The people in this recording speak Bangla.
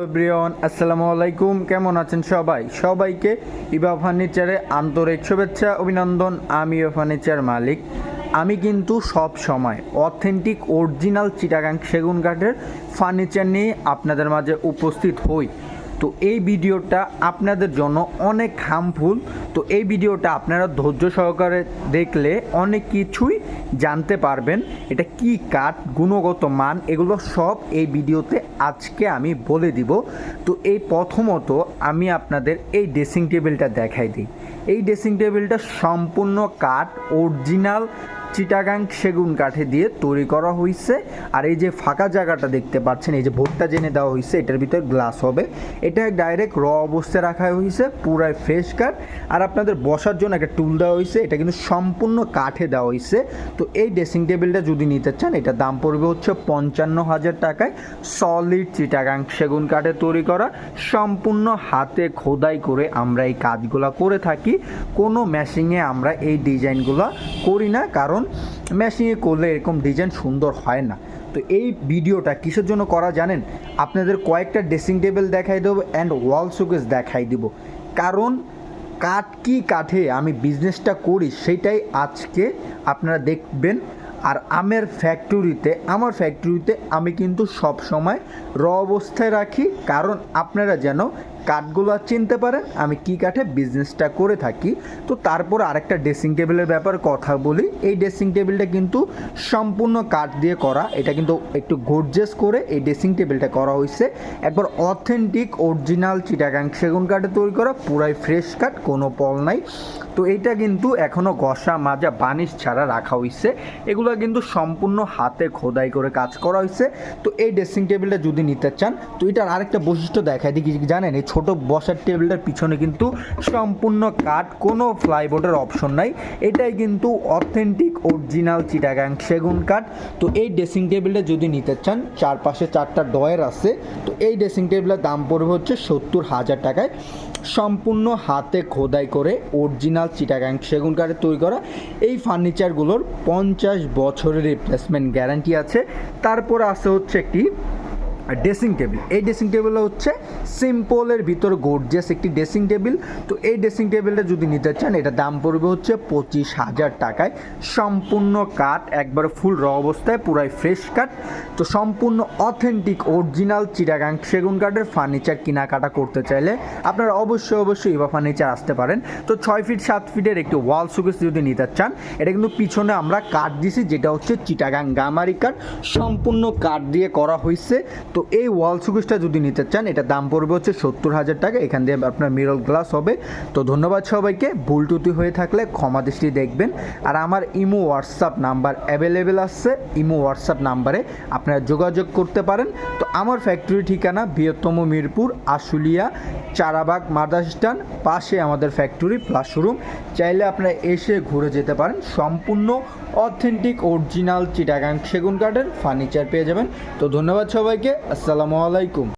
এভরিওয়ান আসসালামু আলাইকুম কেমন আছেন সবাই? সবাইকে ইবা ফার্নিচারে আন্তরিক শুভেচ্ছা, অভিনন্দন। আমি ইবা ফার্নিচার মালিক। আমি কিন্তু সব সময় অথেন্টিক, অরিজিনাল চিটাগাং সেগুন কাঠের ফার্নিচার নিয়ে আপনাদের মাঝে উপস্থিত হই। তো এই ভিডিওটা আপনাদের জন্য অনেক হার্মফুল তো এই ভিডিওটা আপনারা ধৈর্য সহকারে দেখলে অনেক কিছুই জানতে পারবেন। এটা কি কাঠ, গুণগত মান, এগুলো সব এই ভিডিওতে আজকে আমি বলে দিব। তো এই প্রথমত আমি আপনাদের এই ড্রেসিং টেবিলটা দেখাই দিই। এই ড্রেসিং টেবিলটা সম্পূর্ণ কাঠ অরিজিনাল চিটাগাং সেগুন কাঠে দিয়ে তৈরি করা হয়েছে আর এই যে ফাঁকা জায়গাটা দেখতে পাচ্ছেন, এই যে ভোটটা জেনে দেওয়া হয়েছে এটার ভিতরে গ্লাস হবে। এটা ডাইরেক্ট র অবস্থায় রাখা হয়েছে পুরাই ফ্রেশ কাঠ। আর আপনাদের বসার জন্য একটা টুল দেওয়া হয়েছে এটা কিন্তু সম্পূর্ণ কাঠে দেওয়া হয়েছে তো এই ড্রেসিং টেবিলটা যদি নিতে চান, এটা দাম পড়বে হচ্ছে পঞ্চান্ন হাজার টাকায়। সলিড চিটাগাং সেগুন কাঠে তৈরি করা, সম্পূর্ণ হাতে খোদাই করে আমরা এই কাজগুলো করে থাকি। কোনো মেশিংয়ে আমরা এই ডিজাইনগুলো করি না, কারণ মেশিংয়ে করলে এরকম ডিজাইন সুন্দর হয় না। তো এই ভিডিওটা কিসের জন্য করা জানেন? আপনাদের কয়েকটা ড্রেসিং টেবিল দেখাই দেবো অ্যান্ড ওয়াল শোকেস দেখাই দিব। কারণ কাঠ কি কাঠে আমি বিজনেসটা করি সেটাই আজকে আপনারা দেখবেন। আর আমের ফ্যাক্টরিতে আমার ফ্যাক্টরিতে আমি কিন্তু সব সময় র অবস্থায় রাখি। কারণ আপনারা যেন কাঠগুলো চিনতে পারেন আমি কি কাঠে বিজনেসটা করে থাকি। তো তারপর আরেকটা ড্রেসিং টেবিলের ব্যাপার কথা বলি। এই ড্রেসিং টেবিলটা কিন্তু সম্পূর্ণ কাঠ দিয়ে করা। এটা কিন্তু একটু গর্জেস করে এই ড্রেসিং টেবিলটা করা হয়েছে একবার অথেন্টিক অরিজিনাল চিটাগাং সেগুন কাঠে তৈরি করা, পুরাই ফ্রেশ কাঠ, কোনো পল নাই। তো এটা কিন্তু এখনও ঘষা, মাজা, বানিশ ছাড়া রাখা হয়েছে এগুলো কিন্তু সম্পূর্ণ হাতে খোদাই করে কাজ করা হয়েছে তো এই ড্রেসিং টেবিলটা যদি নিতে চান, তো এটার আরেকটা বৈশিষ্ট্য দেখায়। দিই জানেন, এই ছোট বসার টেবিলটার পিছনে কিন্তু সম্পূর্ণ কাঠ, কোনো ফ্লাইবোর্ডের অপশন নাই। এটাই কিন্তু অথেন্টিক, অরিজিনাল চিটাগাং সেগুন কাঠ। তো এই ড্রেসিং টেবিলটা যদি নিতে চান, চারপাশে চারটা ডয়ের আছে, তো এই ড্রেসিং টেবিলের দাম পড়বে হচ্ছে সত্তর হাজার টাকায়। সম্পূর্ণ হাতে খোদাই করে অরিজিনাল চিটাগাং সেগুন কাঠে তৈরি করা। এই ফার্নিচারগুলোর পঞ্চাশ বছরের রিপ্লেসমেন্ট গ্যারান্টি আছে। তারপর আছে হচ্ছে একটি ড্রেসিং টেবিল। এই ড্রেসিং টেবিল হচ্ছে সিম্পলের ভিতর গোর্জিয়াস একটি ড্রেসিং টেবিল। তো এই ড্রেসিং টেবিলটা যদি নিতে চান, এটা দাম পড়বে হচ্ছে পঁচিশ হাজার টাকায়। সম্পূর্ণ কাঠ, একবার ফুল র অবস্থায়, পুরাই ফ্রেশ কাঠ। তো সম্পূর্ণ অথেন্টিক অরিজিনাল চিটাগাং সেগুন কাঠের ফার্নিচার কেনাকাটা করতে চাইলে আপনারা অবশ্যই অবশ্যই ইভা ফার্নিচার আসতে পারেন। তো ছয় ফিট সাত ফিটের একটি ওয়াল সুকেস যদি নিতে চান, এটা কিন্তু পিছনে আমরা কাঠ দিছি যেটা হচ্ছে চিটাগাং গামারি কাঠ। সম্পূর্ণ কাঠ দিয়ে করা হয়েছে তো এই ওয়াল সুকেসটা যদি নিতে চান, এটা দাম পড়বে হচ্ছে সত্তর হাজার টাকা। এখান দিয়ে আপনার মিরল গ্লাস হবে। তো ধন্যবাদ সবাইকে। ভুল টুটি হয়ে থাকলে ক্ষমা দৃষ্টি দেখবেন। আর আমার ইমো হোয়াটসঅ্যাপ নাম্বার অ্যাভেলেবেল আসছে ইমো হোয়াটসঅ্যাপ নাম্বারে আপনারা যোগাযোগ করতে পারেন। তো আমার ফ্যাক্টরি ঠিকানা বৃহত্তম মিরপুর, আশুলিয়া, চারাবাগ, মাদার স্ট্যান্ড পাশে আমাদের ফ্যাক্টরি প্লাস শোরুম চাইলে আপনারা এসে ঘুরে যেতে পারেন। সম্পূর্ণ অথেন্টিক অরিজিনাল চিটাগাং সেগুন কাঠের ফার্নিচার পেয়ে যাবেন। তো ধন্যবাদ সবাইকে। আসসালামু আলাইকুম।